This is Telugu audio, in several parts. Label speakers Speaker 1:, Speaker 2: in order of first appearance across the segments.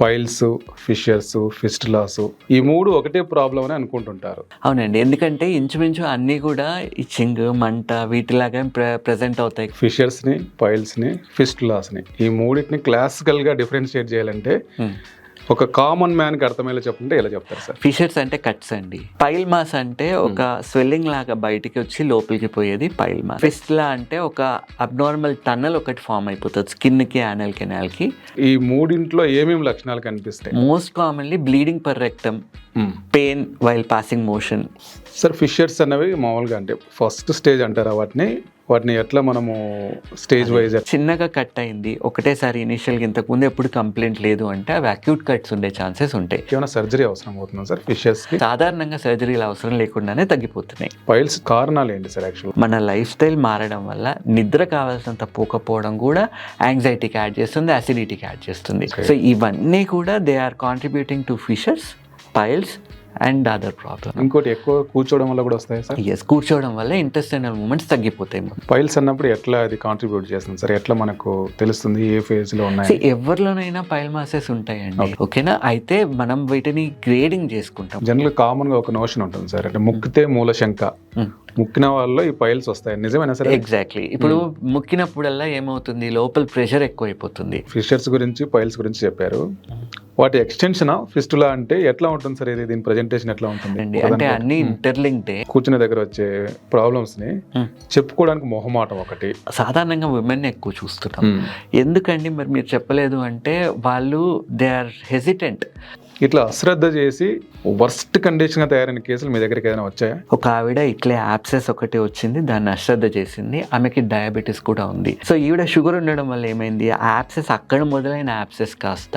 Speaker 1: పైల్స్ ఫిషర్స్ ఫిస్టులాస్ ఈ మూడు ఒకటే ప్రాబ్లం అని అనుకుంటుంటారు.
Speaker 2: అవునండి. ఎందుకంటే ఇంచుమించు అన్నీ కూడా ఇచ్చింగ్ మంట వీటిలాగా ప్ర ప్రజెంట్ అవుతాయి.
Speaker 1: ఫిషర్స్ని పైల్స్ని ఫిస్టులాస్ని ఈ మూడింటిని క్లాసికల్గా డిఫరెన్షియేట్ చేయాలంటే. ఒక కామన్ మ్యాన్కి అర్థమయ్యేలా చెప్పుంటే ఎలా చెప్తారు సార్.
Speaker 2: ఫిషర్స్ అంటే కట్స్ అండి. పైల్ మాస్ అంటే ఒక స్వెల్లింగ్ లాగా బయటికి వచ్చి లోపలికి పోయేది పైల్ మాస్. ఫిస్ట్లా అంటే ఒక అబ్నార్మల్ టన్నల్ ఒకటి ఫామ్ అయిపోతుంది స్కిన్కి యానల్ కెనాల్కి
Speaker 1: ఈ మూడింట్లో ఏమేమి లక్షణాలు కనిపిస్తాయి?
Speaker 2: Most commonly bleeding per rectum pain while passing motion
Speaker 1: sir fissures అనేవి మామూలుగా అంటే ఫస్ట్ స్టేజ్ అంటారా వాటిని? వాటిని ఎట్లా మనము స్టేజ్ వైజ్
Speaker 2: చిన్నగా కట్ అయింది. ఒకటేసారి ఇనిషియల్గా ఇంతకు ముందు ఎప్పుడు కంప్లైంట్ లేదు అంటే అవి అక్యూట్ కట్స్ ఉండే ఛాన్సెస్ ఉంటాయి.
Speaker 1: ఏమైనా సర్జరీ అవసరం అవుతుందా సార్? ఫిషర్స్కి
Speaker 2: సాధారణంగా సర్జరీలు అవసరం లేకుండానే తగ్గిపోతున్నాయి.
Speaker 1: పైల్స్ కారణాలు ఏంటి సార్ యాక్చువల్
Speaker 2: మన లైఫ్ స్టైల్ మారడం వల్ల నిద్ర కావాల్సినంత పోకపోవడం కూడా యాంగ్జైటీకి యాడ్ చేస్తుంది అసిడిటీకి యాడ్ చేస్తుంది. సో ఇవన్నీ కూడా they are contributing to fissures piles and other problem.
Speaker 1: ఇంకోటి ఎక్కువ కూర్చోవడం వల్ల కూడా వస్తాయి సార్?
Speaker 2: ఎస్ కూర్చోవడం వల్ల ఇంటెస్టైనల్ మూమెంట్స్ తగ్గిపోతాయి
Speaker 1: పైల్స్ అన్నప్పుడు ఎట్లా అది కాంట్రిబ్యూట్ చేస్తుంది సార్? ఎట్లా మనకు తెలుస్తుంది? ఏ
Speaker 2: ఫేజ్లో
Speaker 1: ఉన్నాయి
Speaker 2: ఎవరిలోనైనా పైల్ మాసెస్ ఉంటాయండి. ఓకేనా? అయితే మనం వీటిని గ్రేడింగ్ చేసుకుంటాం.
Speaker 1: జనరల్ కామన్గా ఒక నోషన్ ఉంటుంది సార్. అంటే ముక్కితే మూల శంక
Speaker 2: Hmm.
Speaker 1: ముక్కిన వాళ్ళలో ఈ పైల్స్ వస్తాయి. నిజమేనా సార్
Speaker 2: ఎగ్జాక్ట్లీ ఇప్పుడు ముక్కినప్పుడల్లా ఏమవుతుంది? లోపల ప్రెషర్ ఎక్కువైపోతుంది.
Speaker 1: ఫిషర్స్ గురించి పైల్స్ గురించి చెప్పారు. వాటి ఎక్స్టెన్షన్ ఫిస్టులా అంటే ఎట్లా ఉంటుంది సార్ ఇది? దీని ప్రజెంటేషన్ ఎట్లా ఉంటుంది?
Speaker 2: అంటే అన్ని ఇంటర్లింక్డే
Speaker 1: కూర్చునే దగ్గర వచ్చే
Speaker 2: ప్రాబ్లమ్స్ని.
Speaker 1: చెప్పుకోవడానికి మొహమాటం ఒకటి.
Speaker 2: సాధారణంగా విమెన్ ఎక్కువ చూస్తున్నాం ఎందుకండి మరి మీరు చెప్పలేదు అంటే వాళ్ళు దే ఆర్ హెసిటెంట్
Speaker 1: ఇట్లా అశ్రద్ధ చేసి వర్స్ట్ కండిషన్గా తయారైన కేసులు మీ దగ్గరికి ఏదైనా వచ్చాయా?
Speaker 2: ఒక ఆవిడ ఇట్లే యాప్సెస్ ఒకటి వచ్చింది దాన్ని అశ్రద్ధ చేసింది ఆమెకి డయాబెటీస్ కూడా ఉంది. సో ఈవిడ షుగర్ ఉండడం వల్ల ఏమైంది? ఆ యాప్సెస్ అక్కడ మొదలైన యాప్సెస్ కాస్త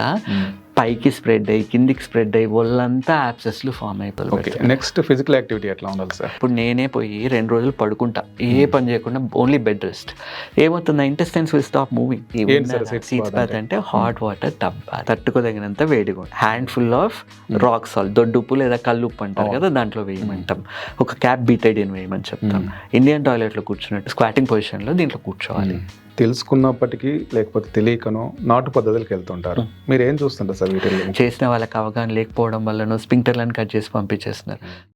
Speaker 2: పైకి స్ప్రెడ్ అయ్యి కిందికి స్ప్రెడ్ అయ్యి ఒళ్ళంతా యాప్సెస్లు ఫామ్
Speaker 1: ఓకే
Speaker 2: అయిపోయి
Speaker 1: నెక్స్ట్ ఫిజికల్ యాక్టివిటీ ఎట్లా ఉండాలి సార్?
Speaker 2: ఇప్పుడు నేనే పోయి రెండు రోజులు పడుకుంటా. ఏ పని చేయకుండా ఓన్లీ బెడ్ రెస్ట్ ఏమవుతుంది? Intestines will stop moving sitz bath అంటే? హాట్ వాటర్ టబ్ తట్టుకోదగినంత వేడిగా handful of rock salt దొడ్డుప్పు లేదా కల్లుప్పు అంటారు కదా దాంట్లో వేయమంటాం. ఒక క్యాప్ బీటైడిన్ వేయమని చెప్తాం. ఇండియన్ టాయిలెట్లో కూర్చున్నట్టు స్క్వాటింగ్ పొజిషన్లో దీంట్లో కూర్చోవాలి.
Speaker 1: తెలుసుకున్నప్పటికీ లేకపోతే తెలియకనో నాటు పద్ధతులకు వెళ్తుంటారు. మీరు ఏం చూస్తుంటారు సార్ వీటిల్లో?
Speaker 2: చేసిన వాళ్ళకి అవగాహన లేకపోవడం వల్లనో స్పింక్టర్లను కట్ చేసి పంపించేస్తున్నారు.